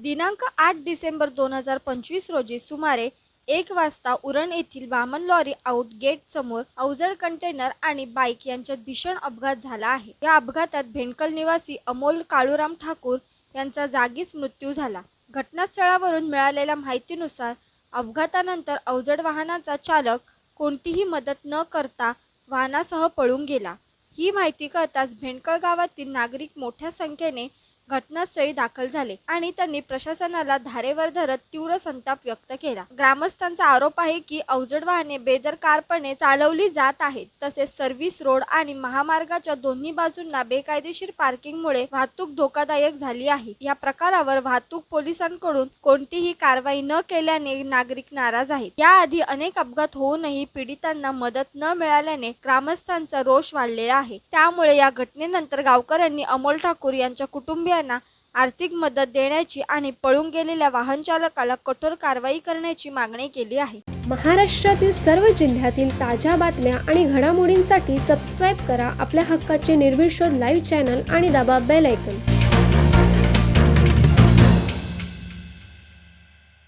दिनांक आठ डिसेंबर दोन हजार पंचवीस रोजी सुमारे एक वाजता उरण येथील वामन लॉरी आउट गेट समोर अवजड कंटेनर आणि बाईक यांच्यात भीषण अपघात झाला आहे. या अपघातात भेंडकल निवासी अमोल काळूराम ठाकूर यांचा जागीच मृत्यू झाला. घटनास्थळावरून मिळालेल्या माहितीनुसार अपघातानंतर अवजड वाहनाचा चालक कोणतीही मदत न करता वाहनासह पळून गेला. ही माहिती कळताच भेंडकळ गावातील नागरिक मोठ्या संख्येने घटनास्थळी दाखल झाले आणि त्यांनी प्रशासनाला धारेवर धरत तीव्र संताप व्यक्त केला. ग्रामस्थांचा आरोप आहे की अवजड वाहने बेदरकारपणे चालवली जात आहेत. तसेच सर्व्हिस रोड आणि महामार्गाच्या दोन्ही बाजूंना बेकायदेशीर पार्किंगमुळे वाहतूक धोकादायक झाली आहे. या प्रकारावर वाहतूक पोलिसांकडून कोणतीही कारवाई न केल्याने नागरिक नाराज आहेत. याआधी अनेक अपघात होऊनही पीडितांना मदत न मिळाल्याने ग्रामस्थांचा रोष वाढलेला आहे. त्यामुळे या घटनेनंतर गावकऱ्यांनी अमोल ठाकूर यांच्या कुटुंबियांना आर्थिक मदत देण्याची आणि पळून गेलेल्या वाहन चालकाला कठोर कारवाई करण्याची मागणी केली आहे. महाराष्ट्रातील सर्व जिल्ह्यातील ताज्या बातम्या आणि घडामोडींसाठी सबस्क्राईब करा आपल्या हक्काचे निर्भीड शोध लाईव्ह चॅनल आणि दाबा बेल ऐकन